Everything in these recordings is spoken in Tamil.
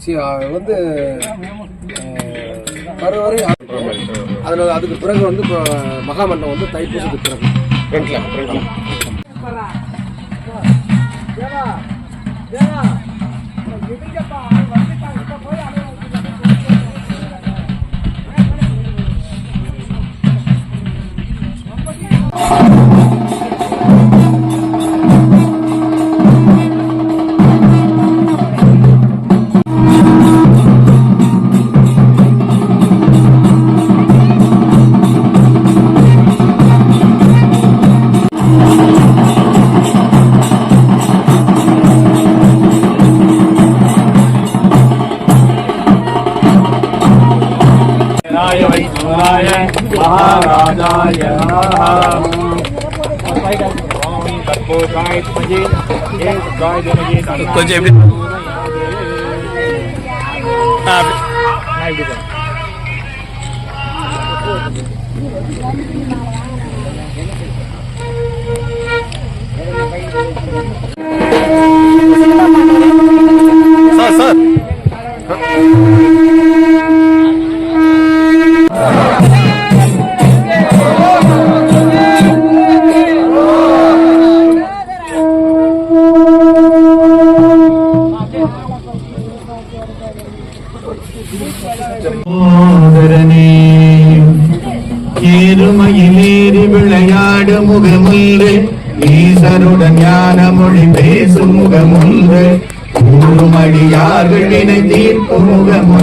சி- வந்து பருவரை அதனால அதுக்கு பிறகு வந்து இப்போ வந்து தைப்பூசத்துக்கு பிறகு. ஃப்ரண்ட்ல కొంచెం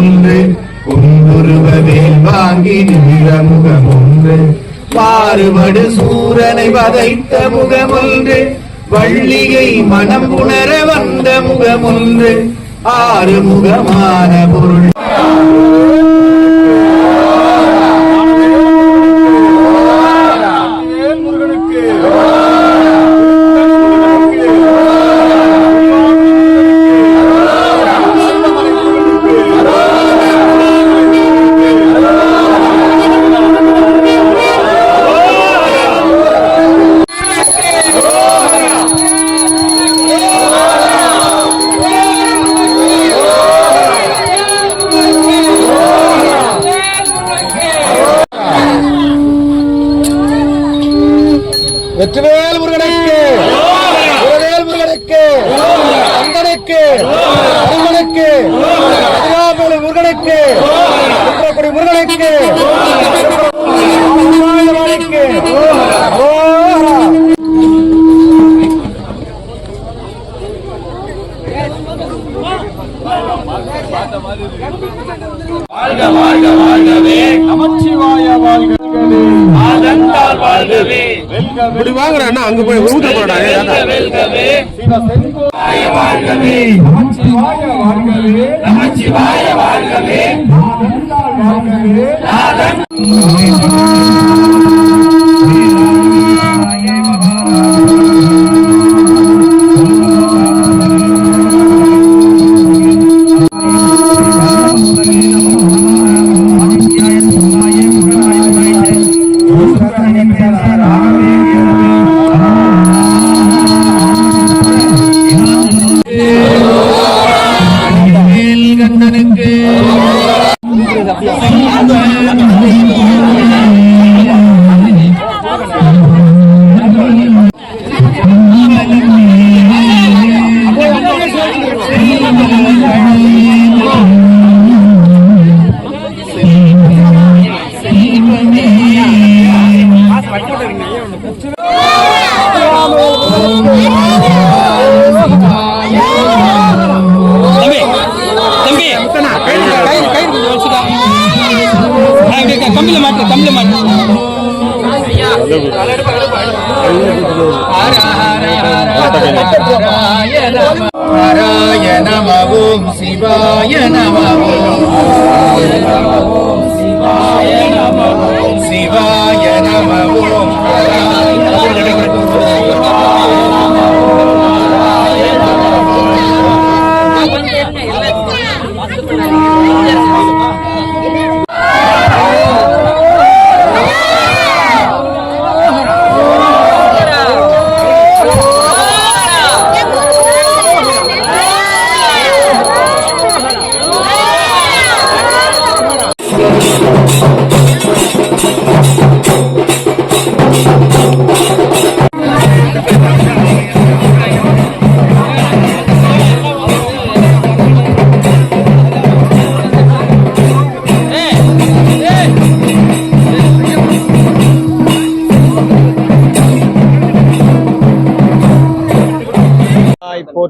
ஒன்று. குங்குருவ வேல் வாங்கி நின்ற முகமுன்று மாறுபடு சூரனை வதைத்த முகம் ஒன்று. வள்ளியை மனம் உணர வந்த முகம் ஒன்று. ஆறு முகமான பொருள். வெற்றிவேல் முருகனுக்கு முருகவேல் முருகனுக்கு அந்தனுக்கு முருகனுக்கு. அதிகாமொழி முருகனுக்கு. குன்றக்குடி முருகனுக்கு வாழ்க வாழ்க வாழ்கவே. நமச்சிவாய வாழ்கவே இப்படி வாங்குற அண்ணா அங்க போய் ஊத்த வாழ்கவே வாழ்கவே வாழ்கவே வாழ்கவே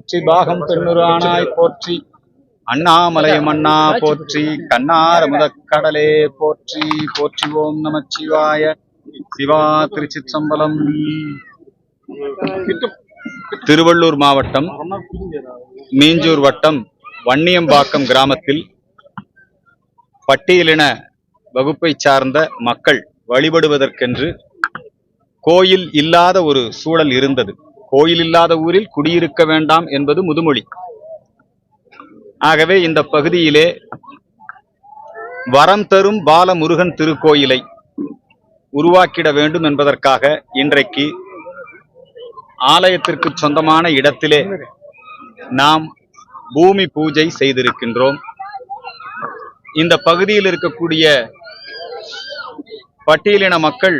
போற்றி பாகம் பெண்ணுரானாய் போற்றி. அண்ணாமலை அண்ணா போற்றி. கண்ணார முதக்கடலே போற்றி போற்றி. ஓம் நமச்சிவாய. சிவா திருச்சிற்றம்பலம். திருவள்ளூர் மாவட்டம் மீஞ்சூர் வட்டம் வன்னியம்பாக்கம் கிராமத்தில் பட்டியலின வகுப்பை சார்ந்த மக்கள் வழிபடுவதற்கென்று கோயில் இல்லாத ஒரு சூழல் இருந்தது. கோயில் இல்லாத ஊரில் குடியிருக்க வேண்டாம் என்பது முதுமொழி. ஆகவே இந்த பகுதியிலே வரம் தரும் பாலமுருகன் திருக்கோயிலை உருவாக்கிட வேண்டும் என்பதற்காக இன்றைக்கு ஆலயத்திற்கு சொந்தமான இடத்திலே நாம் பூமி பூஜை செய்திருக்கின்றோம். இந்த பகுதியில் இருக்கக்கூடிய பட்டியலின மக்கள்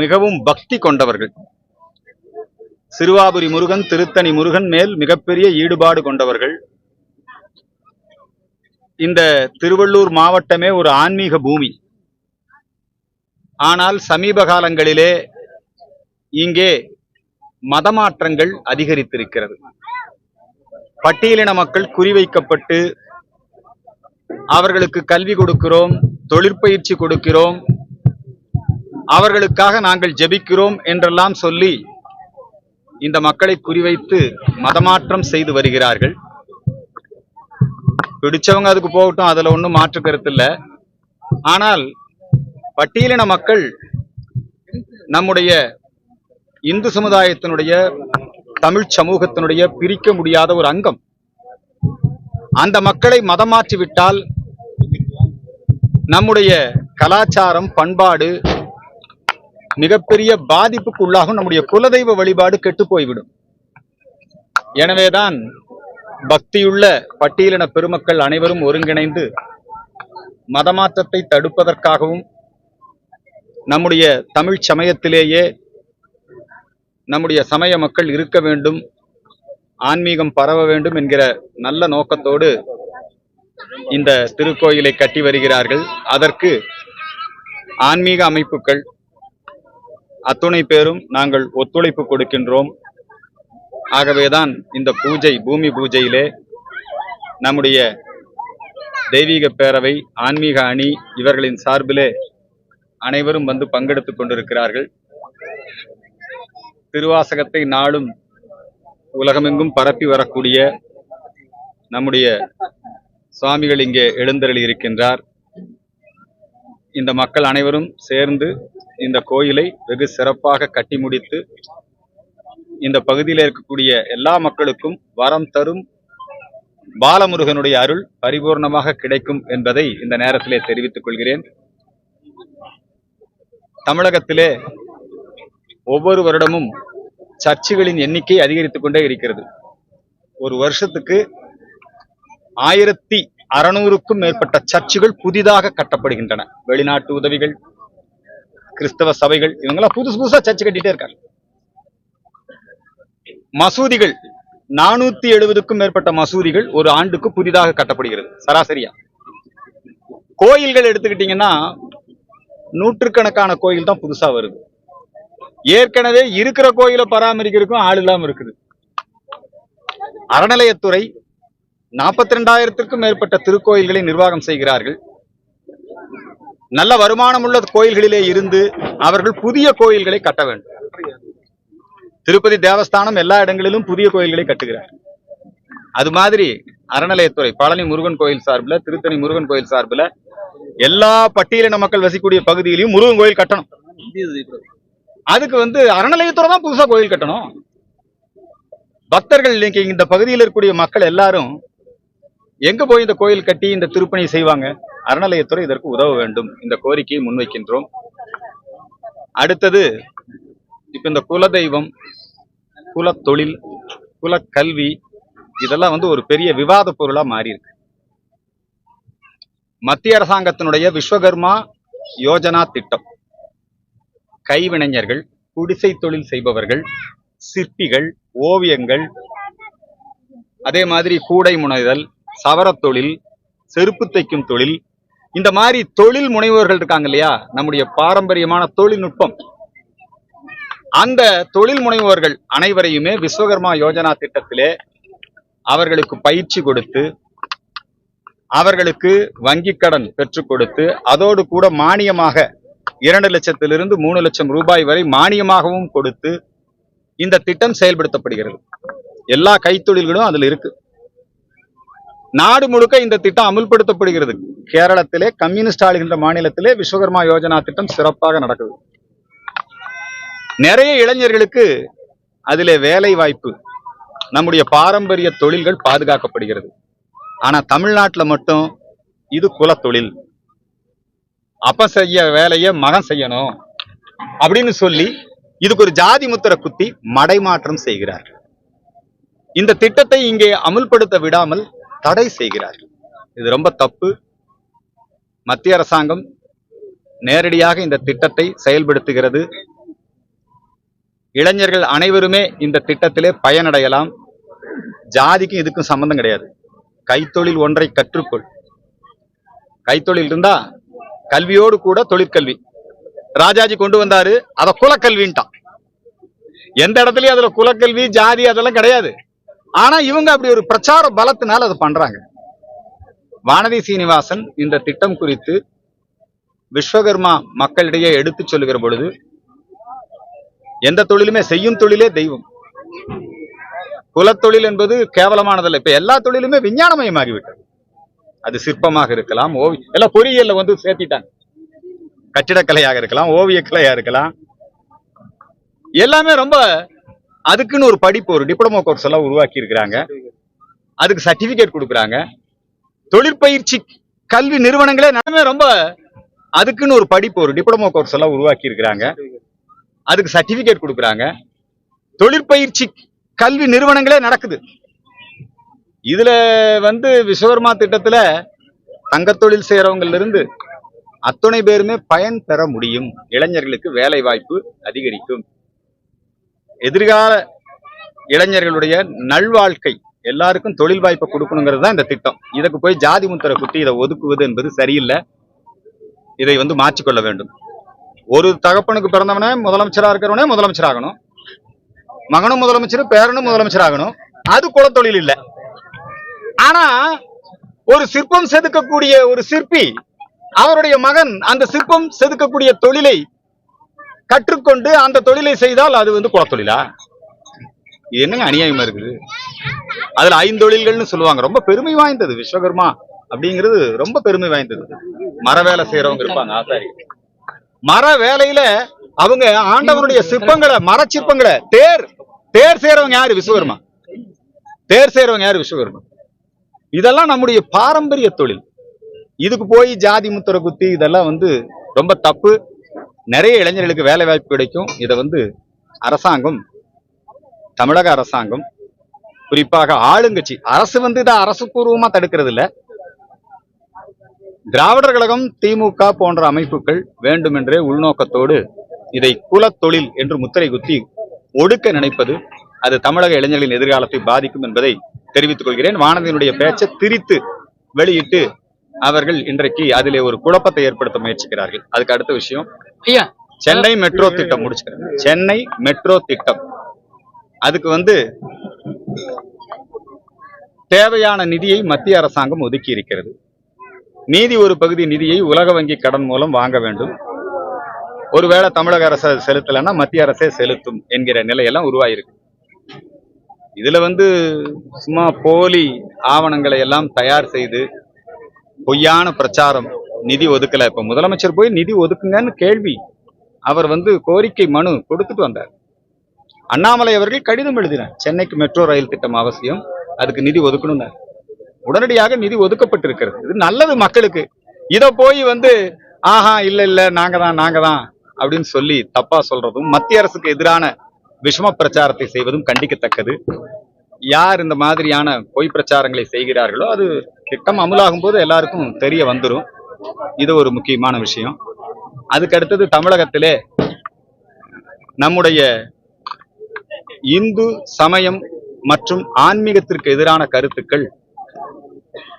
மிகவும் பக்தி கொண்டவர்கள். சிறுவாபுரி முருகன் திருத்தணி முருகன் மேல் மிகப்பெரிய ஈடுபாடு கொண்டவர்கள். இந்த திருவள்ளூர் மாவட்டமே ஒரு ஆன்மீக பூமி. ஆனால் சமீப காலங்களிலே இங்கே மதமாற்றங்கள் அதிகரித்திருக்கிறது. பட்டியலின மக்கள் குறிவைக்கப்பட்டு அவர்களுக்கு கல்வி கொடுக்கிறோம் தொழிற்பயிற்சி கொடுக்கிறோம் அவர்களுக்காக நாங்கள் ஜெபிக்கிறோம் என்றெல்லாம் சொல்லி இந்த மக்களை குறிவைத்து மதமாற்றம் செய்து வருகிறார்கள். பிடிச்சவங்க அதுக்கு போகட்டும் அதுல ஒன்றும் மாற்று கருத்து ஆனால் பட்டியலின மக்கள் நம்முடைய இந்து சமுதாயத்தினுடைய தமிழ் சமூகத்தினுடைய பிரிக்க முடியாத ஒரு அங்கம். அந்த மக்களை மதம் விட்டால் நம்முடைய கலாச்சாரம் பண்பாடு மிகப்பெரிய பாதிப்புக்கு உள்ளாகும் நம்முடைய குலதெய்வ வழிபாடு கெட்டு போய்விடும். எனவேதான் பக்தியுள்ள பட்டியலின பெருமக்கள் அனைவரும் ஒருங்கிணைந்து மதமாற்றத்தை தடுப்பதற்காகவும் நம்முடைய தமிழ் சமயத்திலேயே நம்முடைய சமய மக்கள் இருக்க வேண்டும் ஆன்மீகம் பரவ வேண்டும் என்கிற நல்ல நோக்கத்தோடு இந்த திருக்கோயிலை கட்டி வருகிறார்கள். அதற்கு ஆன்மீக அமைப்புகள் அத்துணை பேரும் நாங்கள் ஒத்துழைப்பு கொடுக்கின்றோம். ஆகவேதான் இந்த பூஜை பூமி பூஜையிலே நம்முடைய தெய்வீக பேரவை ஆன்மீக அணி இவர்களின் சார்பிலே அனைவரும் வந்து பங்கெடுத்துக் கொண்டிருக்கிறார்கள். திருவாசகத்தை நாளும் உலகமெங்கும் பரப்பி வரக்கூடிய நம்முடைய சுவாமிகள் இங்கே எழுந்தருளி இருக்கின்றார் இந்த மக்கள் அனைவரும் சேர்ந்து இந்த கோயிலை வெகு சிறப்பாக கட்டி முடித்து இந்த பகுதியில் இருக்கக்கூடிய எல்லா மக்களுக்கும் வரம் தரும் பாலமுருகனுடைய அருள் பரிபூர்ணமாக கிடைக்கும் என்பதை இந்த நேரத்திலே தெரிவித்துக் கொள்கிறேன். தமிழகத்திலே ஒவ்வொரு வருடமும் சர்ச்சுகளின் எண்ணிக்கை அதிகரித்துக் கொண்டே இருக்கிறது. ஒரு வருஷத்துக்கு ஆயிரத்தி அறுநூறுக்கும் மேற்பட்ட சர்ச்சுகள் புதிதாக கட்டப்படுகின்றன. வெளிநாட்டு உதவிகள் கிறிஸ்தவ சபைகள் இவங்கெல்லாம் புதுசு புதுசா சர்ச்சு கட்டிட்டே இருக்காங்க. மசூதிகள் நானூத்தி எழுபதுக்கும் மேற்பட்ட மசூதிகள் ஒரு ஆண்டுக்கு புதிதாக கட்டப்படுகிறது சராசரியா. கோயில்கள் எடுத்துக்கிட்டீங்கன்னா நூற்றுக்கணக்கான கோயில் தான் புதுசா வருது. ஏற்கனவே இருக்கிற கோயிலை பராமரிக்கிறதுக்கும் ஆள் இல்லாம இருக்குது. அறநிலையத்துறை நாற்பத்தி ரெண்டாயிரத்திற்கும் மேற்பட்ட திருக்கோயில்களை நிர்வாகம் செய்கிறார்கள். நல்ல வருமானம் உள்ள கோயில்களிலே இருந்து அவர்கள் புதிய கோயில்களை கட்ட வேண்டும். திருப்பதி தேவஸ்தானம் எல்லா இடங்களிலும் புதிய கோயில்களை கட்டுகிறார். அது மாதிரி அறநிலையத்துறை பழனி முருகன் கோயில் சார்பில் திருத்தணி முருகன் கோயில் சார்பில் எல்லா பட்டியலின மக்கள் வசிக்கூடிய பகுதியிலையும் முருகன் கோயில் கட்டணும். அதுக்கு வந்து அறநிலையத்துறை தான் புதுசா கோயில் கட்டணும். பக்தர்கள் இன்னைக்கு இந்த பகுதியில் இருக்கக்கூடிய மக்கள் எல்லாரும் எங்க போய் இந்த கோயில் கட்டி இந்த திருப்பணி செய்வாங்க? அறநிலையத்துறை இதற்கு உதவ வேண்டும். இந்த கோரிக்கையை முன்வைக்கின்றோம். அடுத்தது இப்ப இந்த குலதெய்வம் குலத்தொழில் குலக்கல்வி இதெல்லாம் வந்து ஒரு பெரிய விவாத பொருளா மாறி இருக்கு மத்திய அரசாங்கத்தினுடைய விஸ்வகர்மா யோஜனா திட்டம். கைவினைஞர்கள் குடிசை தொழில் செய்பவர்கள் சிற்பிகள் ஓவியங்கள் அதே மாதிரி கூடை முனைதல் சவரத் தொழில் செருப்பு தைக்கும் தொழில் இந்த மாதிரி தொழில் முனைவோர்கள் இருக்காங்க இல்லையா? நம்முடைய பாரம்பரியமான தொழில்நுட்பம். அந்த தொழில் முனைவோர்கள் அனைவரையுமே விஸ்வகர்மா யோஜனா திட்டத்திலே அவர்களுக்கு பயிற்சி கொடுத்து அவர்களுக்கு வங்கி கடன் பெற்றுக் கொடுத்து அதோடு கூட மானியமாக இரண்டு லட்சத்திலிருந்து மூணு லட்சம் ரூபாய் வரை மானியமாகவும் கொடுத்து இந்த திட்டம் செயல்படுத்தப்படுகிறது. எல்லா கைத்தொழில்களும் அதுல இருக்கு. நாடு முழுக்க இந்த திட்டம் அமுல்படுத்தப்படுகிறது. கேரளத்திலே கம்யூனிஸ்ட் ஆளுகின்ற மாநிலத்திலே விஸ்வகர்மா யோஜனா திட்டம் சிறப்பாக நடக்குது. நிறைய இளைஞர்களுக்கு அதிலே வேலை வாய்ப்பு நம்முடைய பாரம்பரிய தொழில்கள் பாதுகாக்கப்படுகிறது. ஆனா தமிழ்நாட்டுல மட்டும் இது குலத்தொழில் அப்ப செய்ய வேலையை மகன் செய்யணும் அப்படின்னு சொல்லி இதுக்கு ஒரு ஜாதி முத்திர குத்தி மடைமாற்றம் செய்கிறார். இந்த திட்டத்தை இங்கே அமுல்படுத்த விடாமல் தடை செய்கிறார் இது ரொம்ப தப்பு. மத்திய அரசாங்கம் நேரடியாக இந்த திட்டத்தை செயல்படுத்துகிறது. இளைஞர்கள் அனைவருமே இந்த திட்டத்திலே பயனடையலாம். ஜாதிக்கும் இதுக்கும் சம்பந்தம் கிடையாது. கைத்தொழில் ஒன்றை கற்றுக்கொள். கைத்தொழில் இருந்தா கல்வியோடு கூட தொழிற்கல்வி. ராஜாஜி கொண்டு வந்தாரு அத குலக்கல்வின்ட்டான். எந்த இடத்துலயும் அதுல குலக்கல்வி ஜாதி அதெல்லாம் கிடையாது. ஆனா இவங்க அப்படி ஒரு பிரச்சார பலத்தினால அதை பண்றாங்க. வானதி சீனிவாசன் இந்த திட்டம் குறித்து விஸ்வகர்மா மக்களிடையே எடுத்து சொல்லுகிற பொழுது எந்த தொழிலுமே செய்யும் தொழிலே தெய்வம். குலத்தொழில் என்பது கேவலமானதல்ல. இப்ப எல்லா தொழிலுமே விஞ்ஞானமயமாகிவிட்டது. அது சிற்பமாக இருக்கலாம் ஓவி எல்லாம் பொறியியல்ல வந்து சேர்த்திட்டாங்க. கட்டிடக்கலையாக இருக்கலாம் ஓவியக்கலையா இருக்கலாம். எல்லாமே ரொம்ப அதுக்குன்னு ஒரு படிப்பு ஒரு டிப்ளமோ கோர்ஸ் எல்லாம் உருவாக்கி இருக்கிறாங்க அதுக்கு சர்டிபிகேட் கொடுக்குறாங்க. தொழிற்பயிற்சி கல்வி நிறுவனங்களே நடமே ரொம்ப அதுக்குன்னு ஒரு படிப்பு ஒரு டிப்ளமோ கோர்ஸ் எல்லாம் உருவாக்கி இருக்கிறாங்க அதுக்கு சர்டிபிகேட் கொடுக்குறாங்க. தொழிற்பயிற்சி கல்வி நிறுவனங்களே நடக்குது. இதுல வந்து விஸ்வகர்மா திட்டத்துல தங்கத்தொழில் செய்யறவங்கல இருந்து அத்துணை பேருமே பயன் பெற முடியும். இளைஞர்களுக்கு வேலை வாய்ப்பு அதிகரிக்கும். எதிர்கால இளைஞர்களுடைய நல்வாழ்க்கை எல்லாருக்கும் தொழில் வாய்ப்பை கொடுக்கணுங்கிறது தான் இந்த திட்டம். இதுக்கு போய் ஜாதி முத்திரை குத்தி இதை ஒதுக்குவது என்பது சரியில்லை. இதை வந்து மாற்றிக்கொள்ள வேண்டும். ஒரு தகப்பனுக்கு பிறந்தவனே முதலமைச்சரா இருக்கிறவனே முதலமைச்சர் ஆகணும். மகனும் முதலமைச்சர் பேரனும் முதலமைச்சர் ஆகணும். அது குலத்தொழில் இல்லை. ஆனா ஒரு சிற்பம் செதுக்கக்கூடிய ஒரு சிற்பி அவருடைய மகன் அந்த சிற்பம் செதுக்கக்கூடிய தொழிலை கற்றுக்கொண்டு அந்த தொழிலை செய்தால் அது வந்து குலத்தொழிலா? இது என்னங்க அநியாயமா இருக்குது? அதுல ஐந்தொழில்கள்னு சொல்லுவாங்க. ரொம்ப பெருமை வாய்ந்தது விஸ்வகர்மா அப்படிங்கிறது ரொம்ப பெருமை வாய்ந்தது. மர வேலை செய்யறவங்க இருப்பாங்க ஆசாரி. மர வேலையில அவங்க ஆண்டவனுடைய சிற்பங்களை மர சிற்பங்களை தேர் தேர் செய்யறவங்க யாரு விஸ்வகர்மா? தேர் செய்யறவங்க யாரு விஸ்வகர்மா? இதெல்லாம் நம்முடைய பாரம்பரிய தொழில். இதுக்கு போய் ஜாதி முத்திர குத்தி இதெல்லாம் வந்து ரொம்ப தப்பு. நிறைய இளைஞர்களுக்கு வேலை வாய்ப்பு கிடைக்கும். இதை வந்து அரசாங்கம் தமிழக அரசாங்கம் குறிப்பாக ஆளுங்கட்சி அரசு வந்து இதை அரசு பூர்வமா தடுக்கிறது இல்ல திராவிடர் கழகம் திமுக போன்ற அமைப்புகள் வேண்டுமென்றே உள்நோக்கத்தோடு இதை குலத்தொழில் என்று முத்திரை குத்தி ஒடுக்க நினைப்பது அது தமிழக இளைஞர்களின் எதிர்காலத்தை பாதிக்கும் என்பதை தெரிவித்துக் கொள்கிறேன். வானதியினுடைய பேச்சை திரித்து வெளியிட்டு அவர்கள் இன்றைக்கு அதிலே ஒரு குழப்பத்தை ஏற்படுத்த முயற்சிக்கிறார்கள். அதுக்கு அடுத்த விஷயம் ஐயா சென்னை மெட்ரோ திட்டம் முடிச்சுக்கிறேன். சென்னை மெட்ரோ திட்டம். அதுக்கு வந்து தேவையான நிதியை மத்திய அரசாங்கம் ஒதுக்கி இருக்கிறது. மீதி ஒரு பகுதி நிதியை உலக வங்கி கடன் மூலம் வாங்க வேண்டும். ஒருவேளை தமிழக அரசு செலுத்தலைன்னா மத்திய அரசே செலுத்தும் என்கிற நிலையெல்லாம் உருவாயிருக்கு. இதுல வந்து சும்மா போலி ஆவணங்களை எல்லாம் தயார் செய்து பொய்யான பிரச்சாரம் நிதி ஒதுக்கல. இப்ப முதலமைச்சர் போய் நிதி ஒதுக்குங்கன்னு கேள்வி. அவர் வந்து கோரிக்கை மனு கொடுத்துட்டு வந்தார். அண்ணாமலை அவர்கள் கடிதம் எழுதினார். சென்னைக்கு மெட்ரோ ரயில் திட்டம் அவசியம் அதுக்கு நிதி ஒதுக்கணும் உடனடியாக நிதி ஒதுக்கப்பட்டிருக்கிறது. இது நல்லது மக்களுக்கு. இத போய் வந்து ஆஹா இல்ல இல்ல நாங்க தான் நாங்க தான் அப்படின்னு சொல்லி தப்பா சொல்றதும் மத்திய அரசுக்கு எதிரான விஷம பிரச்சாரத்தை செய்வதும் கண்டிக்கத்தக்கது. யார் இந்த மாதிரியான பொய் பிரச்சாரங்களை செய்கிறார்களோ அது திட்டம் அமலாகும் போது எல்லாருக்கும் தெரிய வந்துரும். இது ஒரு முக்கியமான விஷயம். அதுக்கு அடுத்தது தமிழகத்திலே நம்முடைய இந்து சமயம் மற்றும் ஆன்மீகத்திற்கு எதிரான கருத்துக்கள்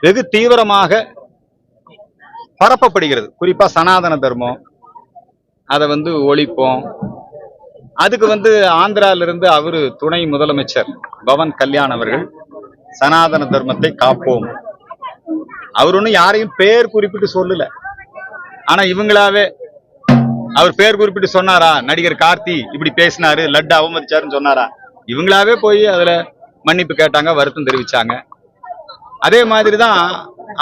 வெகு தீவிரமாக பரப்பப்படுகிறது. குறிப்பா சனாதன தர்மம் அதை வந்து ஒழிப்போம். அதுக்கு வந்து ஆந்திரால இருந்து அவரு துணை முதலமைச்சர் பவன் கல்யாண் அவர்கள் சனாதன தர்மத்தை காப்போம். அவர் ஒன்றும் யாரையும் பேர் குறிப்பிட்டு சொல்லல. ஆனா இவங்களாவே அவர் பேர் குறிப்பிட்டு சொன்னாரா? நடிகர் கார்த்தி இப்படி பேசினாரு லட்டு அவமதிச்சாருன்னு சொன்னாரா? இவங்களாவே போய் அதுல மன்னிப்பு கேட்டாங்க வருத்தம் தெரிவிச்சாங்க. அதே மாதிரிதான்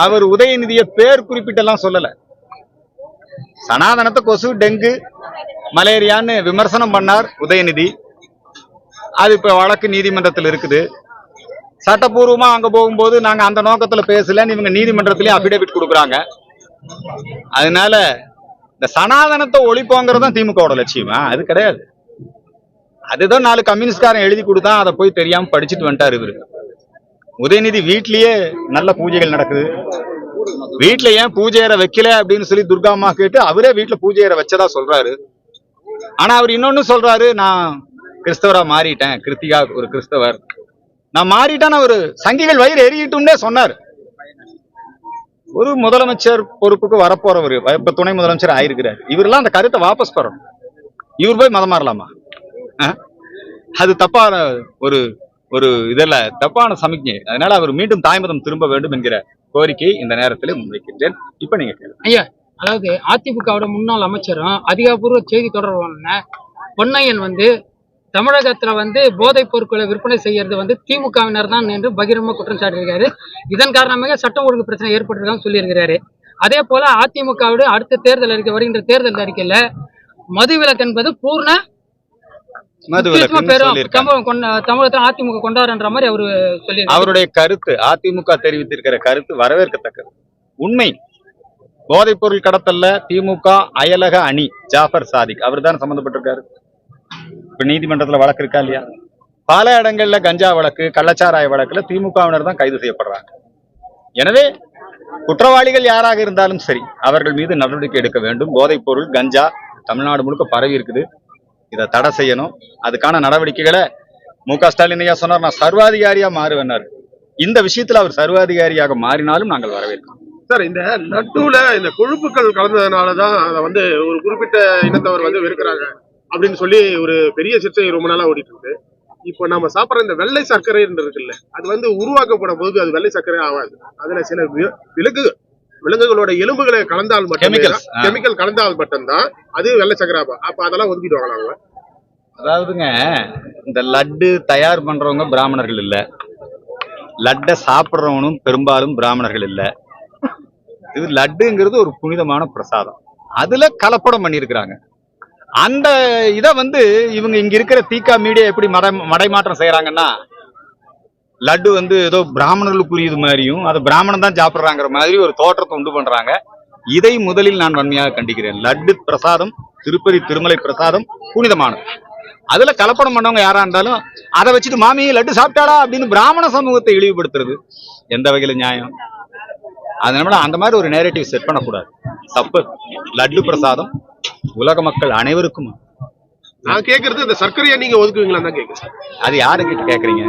அவர் உதயநிதிய பேர் குறிப்பிட்டெல்லாம் சொல்லல. சனாதனத்தை கொசு டெங்கு மலேரியான்னு விமர்சனம் பண்ணார் உதயநிதி. அது இப்ப வழக்கு நீதிமன்றத்தில் இருக்குது. சட்டப்பூர்வமா அங்க போகும்போது நாங்க அந்த நோக்கத்துல பேசலன்னு இவங்க நீதிமன்றத்திலயும் அபிடேவிட் கொடுக்குறாங்க. அதனால இந்த சனாதனத்தை ஒழிப்போங்கிறது தான் திமுகவோட லட்சியமா? அது கிடையாது. அதுதான் நாலு கம்யூனிஸ்ட்காரன் எழுதி கொடுத்தா அதை போய் தெரியாம படிச்சுட்டு வந்துட்டாரு இவரு. உதயநிதி வீட்லயே நல்ல பூஜைகள் நடக்குது. வீட்டுல ஏன் பூஜை வைக்கல அப்படின்னு சொல்லி துர்கா அம்மா கேட்டு அவரே வீட்டுல பூஜையரை வச்சதா சொல்றாரு. ஆனா அவர் இன்னொன்னு சொல்றாரு நான் கிறிஸ்தவரா மாறிட்டேன் கிருத்திகா ஒரு கிறிஸ்தவர். நான் மாறிட்டேன்னு அவரு சங்கிகள் வயிறு எரியட்டும்னே சொன்னார். ஒரு முதலமைச்சர் பொறுப்புக்கு வரப்போறவர் இப்ப துணை முதலமைச்சர் ஆயிருக்கிறார். இவரெல்லாம் அந்த கருத்தை வாபஸ் பெறணும். இவர் போய் மதம் மாறலாமா? அது தப்பான ஒரு ஒரு இதில் தப்பான சமிக்ஞை. அதனால அவர் மீண்டும் தாய்மதம் திரும்ப வேண்டும் என்கிற கோரிக்கை இந்த நேரத்தில் முன்வைக்கின்றேன். இப்ப நீங்க கேளுங்க. ஐயா அதாவது அதிமுகவோட முன்னாள் அமைச்சரும் அதிகாரப்பூர்வ செய்தி தொடர்பான பொன்னையன் வந்து தமிழகத்துல வந்து போதைப் பொருட்களை விற்பனை செய்யறது வந்து திமுகவினர் தான் என்று பகிரமா குற்றம் சாட்டியிருக்காரு. இதன் காரணமாக சட்டம் ஒழுங்கு பிரச்சனை ஏற்பட்டிருக்கான்னு சொல்லியிருக்கிறாரு. அதே போல அதிமுகவோட அடுத்த தேர்தல் அறிக்கை வருகின்ற தேர்தல் அறிக்கையில மதுவிலக்கு என்பது பூர்ண தமிழகத்துல அதிமுக கொண்டாடுன்ற மாதிரி அவரு சொல்லியிருக்காரு. அவருடைய கருத்து அதிமுக தெரிவித்திருக்கிற கருத்து வரவேற்கத்தக்கது. உண்மை. போதைப் பொருள் கடத்தல்ல திமுக அயலக அணி ஜாஃபர் சாதிக். அவர் தான் சம்பந்தப்பட்டிருக்காரு? இப்ப நீதிமன்றத்துல வழக்கு இருக்கா இல்லையா? பல இடங்கள்ல கஞ்சா வழக்கு கள்ளச்சாராய வழக்குல திமுகவினர் தான் கைது செய்யப்படுறாங்க. எனவே குற்றவாளிகள் யாராக இருந்தாலும் சரி அவர்கள் மீது நடவடிக்கை எடுக்க வேண்டும். போதைப் பொருள் கஞ்சா தமிழ்நாடு முழுக்க பரவி இருக்குது. இதை தடை செய்யணும். அதுக்கான நடவடிக்கைகளை மு க ஸ்டாலின் ஐயா சொன்னார். நான் சர்வாதிகாரியா மாறுவேன்னாரு. இந்த விஷயத்துல அவர் சர்வாதிகாரியாக மாறினாலும் நாங்கள் வரவேற்கிறோம். சார் இந்த நட்டுல இந்த கொழுப்புகள் கலந்ததுனாலதான் அதை வந்து ஒரு குறிப்பிட்ட இனத்தவர் வந்து வெறுக்கிறாங்க. அப்படின்னு சொல்லி ஒரு பெரிய சர்ச்சை ரொம்ப நாளா ஓடிட்டு இருக்கு இப்போ நம்ம சாப்பிடுற இந்த வெள்ளை சர்க்கரை இருக்குல்ல அது வந்து உருவாக்கப்படும் போது அது வெள்ளை சர்க்கரை ஆகாது. அதுல சில விலங்கு விலங்குகளோட எலும்புகளை கலந்தால் மட்டும். கெமிக்கல் கலந்தால் மட்டும்தான் அது வெள்ளை சர்க்கரை ஆகும். அப்ப அதெல்லாம் ஒதுக்கிடுவாங்களா அவங்க அதாவதுங்க இந்த லட்டு தயார் பண்றவங்க பிராமணர்கள் இல்ல. லட்டை சாப்பிடுறவனும் பெரும்பாலும் பிராமணர்கள் இல்ல. இது லட்டுங்கிறது ஒரு புனிதமான பிரசாதம். அதுல கலப்படம் பண்ணியிருக்கிறாங்க. அந்த இத வந்து இவங்க இங்க இருக்கிற தீக்கா மீடியா எப்படி மட மடைமாற்றம் செய்யறாங்கன்னா லட்டு வந்து ஏதோ பிராமணர்களுக்குரியது மாதிரியும் அது பிராமணன் தான் சாப்பிட்றாங்கிற மாதிரி ஒரு தோற்றத்தை உண்டு பண்றாங்க. இதை முதலில் நான் வன்மையாக கண்டிக்கிறேன். லட்டு பிரசாதம் திருப்பதி திருமலை பிரசாதம் புனிதமானது. அதுல கலப்படம் பண்ணவங்க யாரா இருந்தாலும் அதை வச்சுட்டு மாமி லட்டு சாப்பிட்டாடா அப்படின்னு பிராமண சமூகத்தை இழிவுபடுத்துறது எந்த வகையில நியாயம்? அதனால அந்த மாதிரி ஒரு நேரட்டிவ் செட் பண்ணக்கூடாது. தப்பு. லட்டு பிரசாதம் உலக மக்கள் அனைவருக்கும் நான் கேக்குறது இந்த சர்க்கரையை நீங்க ஒதுக்குவீங்களா தான் கேக்குறேன். அது யாருக்கிட்ட கேக்குறீங்க?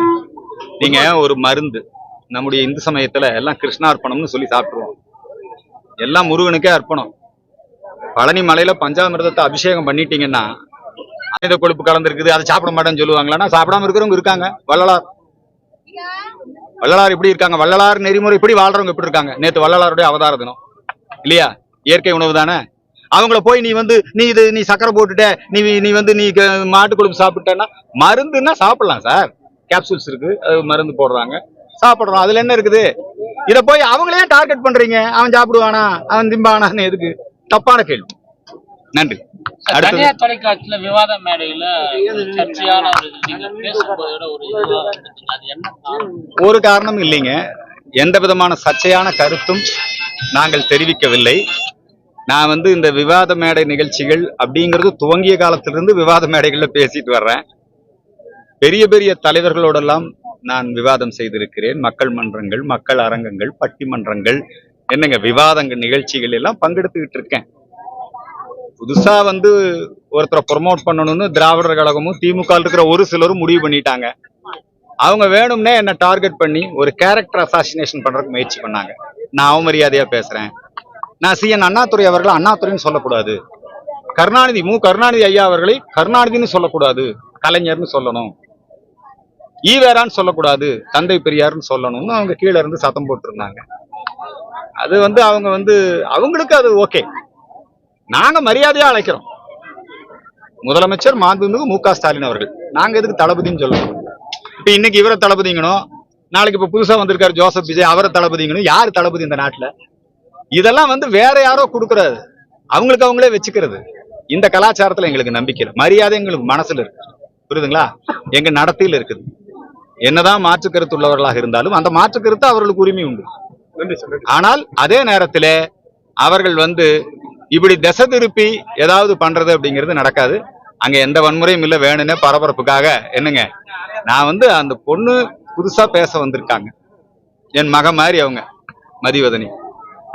நீங்க ஒரு மருந்து நம்முடைய இந்து சமயத்துல எல்லாம் கிருஷ்ணார்ப்பணம்னு சொல்லி சாப்பிடுவோம் எல்லாம் முருகனுக்கே அர்ப்பணம். பழனி மலையில பஞ்சாமிர்தத்தை அபிஷேகம் பண்ணிட்டீங்கன்னா மனித கொழுப்பு கலந்துருக்குது அதை சாப்பிட மாட்டேன்னு சொல்லுவாங்களான்னா சாப்பிடாம இருக்கிறவங்க இருக்காங்க. வள்ளலார். வள்ளலார் இப்படி இருக்காங்க. வள்ளலார் நெறிமுறை இப்படி வாழ்றவங்க எப்படி இருக்காங்க. நேத்து வள்ளலாருடைய அவதார தினம். இல்லையா? இயற்கை உணவு தானே? அவங்கள போய் நீ வந்து நீ இது நீ சக்கரை போட்டுட்ட நீ நீ வந்து நீ மாட்டு கொழுப்பு சாப்பிட்டேன்னா மருந்துன்னா சாப்பிடலாம் சார். கேப்சூல்ஸ் இருக்கு மருந்து போடுறாங்க. சாப்பிடுறோம். அதுல என்ன இருக்குது? இத போய் அவங்களே டார்கெட் பண்றீங்க? அவன் சாப்பிடுவானா? அவன் திம்பானான்னு எதுக்கு? தப்பான கேள்வி. நன்றி. தனியார் தொலைக்காட்சியில விவாத மேடையில சர்ச்சையான? ஒரு காரணம்? இல்லைங்க. எந்த விதமான சர்ச்சையான கருத்தும் நாங்கள் தெரிவிக்கவில்லை. நான் வந்து இந்த விவாத மேடை நிகழ்ச்சிகள் அப்படிங்கிறது துவங்கிய காலத்திலிருந்து விவாத மேடைகளில் பேசிட்டு வர்றேன். பெரிய பெரிய தலைவர்களோடெல்லாம் நான் விவாதம் செய்திருக்கிறேன். மக்கள் மன்றங்கள் மக்கள் அரங்கங்கள் பட்டிமன்றங்கள் என்னங்க விவாதங்கள் நிகழ்ச்சிகள் எல்லாம் பங்கெடுத்துக்கிட்டு இருக்கேன். புதுசா வந்து ஒருத்தரை ப்ரொமோட் பண்ணணும்னு திராவிடர் கழகமும் திமுக இருக்கிற ஒரு சிலரும் முடிவு பண்ணிட்டாங்க. அவங்க வேணும்னே என்னை டார்கெட் பண்ணி ஒரு கேரக்டர் அசாசினேஷன் பண்றதுக்கு முயற்சி பண்ணாங்க. நான் அவமரியாதையா பேசுறேன். நான் சி என் அண்ணாதுரை அவர்களை அண்ணாதுரைன்னு சொல்லக்கூடாது. கருணாநிதி மு. கருணாநிதி ஐயா அவர்களை கருணாநிதின்னு சொல்லக்கூடாது. கலைஞர்னு சொல்லணும். ஈவேரான்னு சொல்லக்கூடாது. தந்தை பெரியார்னு சொல்லணும்னு அவங்க கீழே இருந்து சத்தம் போட்டிருந்தாங்க. அது வந்து அவங்க வந்து அவங்களுக்கு அது ஓகே. நாங்க மரியாதையா அழைக்கிறோம். முதலமைச்சர் மாண்புமிகு மு க ஸ்டாலின் அவர்கள். நாங்க எதுக்கு தளபதின்னு சொல்லணும்? இப்ப இன்னைக்கு இவரை தளபதிங்கணும். நாளைக்கு இப்ப புதுசா வந்திருக்காரு ஜோசப் விஜய் அவரை தளபதிங்கணும். யார் தளபதி இந்த நாட்டுல? இதெல்லாம் வந்து வேற யாரோ கொடுக்கறது. அவங்களுக்கு அவங்களே வச்சுக்கிறது. இந்த கலாச்சாரத்துல எங்களுக்கு நம்பிக்கை மரியாதை எங்களுக்கு மனசுல இருக்கு. புரியுதுங்களா? எங்க நடத்தையில இருக்குது. என்னதான் மாற்று கருத்து உள்ளவர்களாக இருந்தாலும் அந்த மாற்று கருத்து அவர்களுக்கு உரிமை உண்டு. ஆனால் அதே நேரத்துல அவர்கள் வந்து இப்படி திசை திருப்பி ஏதாவது பண்றது அப்படிங்கிறது நடக்காது. அங்க எந்த வன்முறையும் இல்ல. வேணும்னே பரபரப்புக்காக. என்னங்க? நான் வந்து அந்த பொண்ணு புதுசா பேச வந்திருக்காங்க. என் மக மாதிரி அவங்க. மதிவதனி.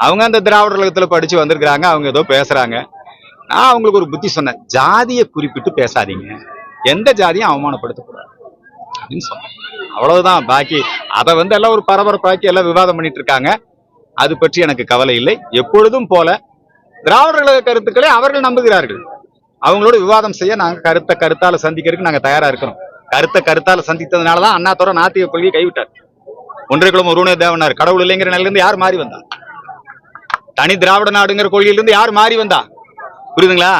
அவங்க அந்த திராவிட கழகத்தில் படிச்சு வந்திருக்கிறாங்க அவங்க ஏதோ பேசுறாங்க. நான் அவங்களுக்கு ஒரு புத்தி சொன்னேன் ஜாதியை குறிப்பிட்டு பேசாதீங்க. எந்த ஜாதியும் அவமானப்படுத்தக்கூடாது. அப்படின்னு சொன்னேன். அவ்வளவுதான் பாக்கி அதை வந்து எல்லாம் ஒரு பரபரப்பாக்கி எல்லாம் விவாதம் பண்ணிட்டு இருக்காங்க. அது பற்றி எனக்கு கவலை இல்லை. எப்பொழுதும் போல திராவிட கழக கருத்துக்களை அவர்கள் நம்புகிறார்கள். அவங்களோட விவாதம் செய்ய நாங்க கருத்தை கருத்தால சந்திக்கிறதுக்கு நாங்க தயாரா இருக்கிறோம். கருத்தை கருத்தால சந்தித்ததுனால தான் அண்ணாதுரை நாத்திக கொள்கையை கைவிட்டார். ஒன்றை குளம் ஒருவனே தேவனார் கடவுள் இல்லைங்கிற நிலையிலிருந்து யார் மாறி வந்தார்? தனி திராவிட நாடுங்கிற கொள்கையிலிருந்து யார் மாறி வந்தா? புரியுதுங்களா?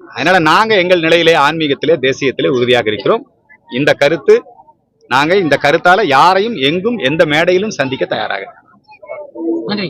அதனால நாங்க எங்கள் நிலையிலே ஆன்மீகத்திலே தேசியத்திலே உறுதியாக இருக்கிறோம். இந்த கருத்து நாங்க இந்த கருத்தால யாரையும் எங்கும் எந்த மேடையிலும் சந்திக்க தயாராக நன்றி.